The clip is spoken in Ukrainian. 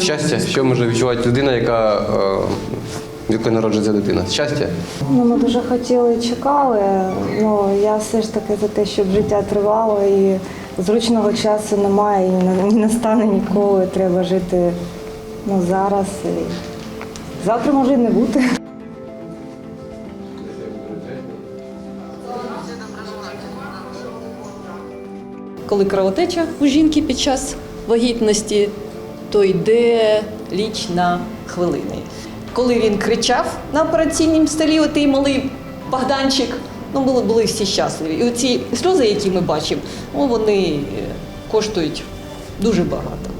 Щастя, що може відчувати людина, яка е, в якої народжується дитина? Щастя? Ну, ми дуже хотіли і чекали. Ну, я все ж таки за те, щоб життя тривало і зручного часу немає і не, не настане ніколи. Треба жити ну, зараз. І... Завтра може і не бути. Коли кровотеча у жінки під час вагітності, то йде ліч на хвилини. Коли він кричав на операційному столі, отий малий Богданчик, ну були, були всі щасливі. І оці сльози, які ми бачимо, ну, вони е, коштують дуже багато.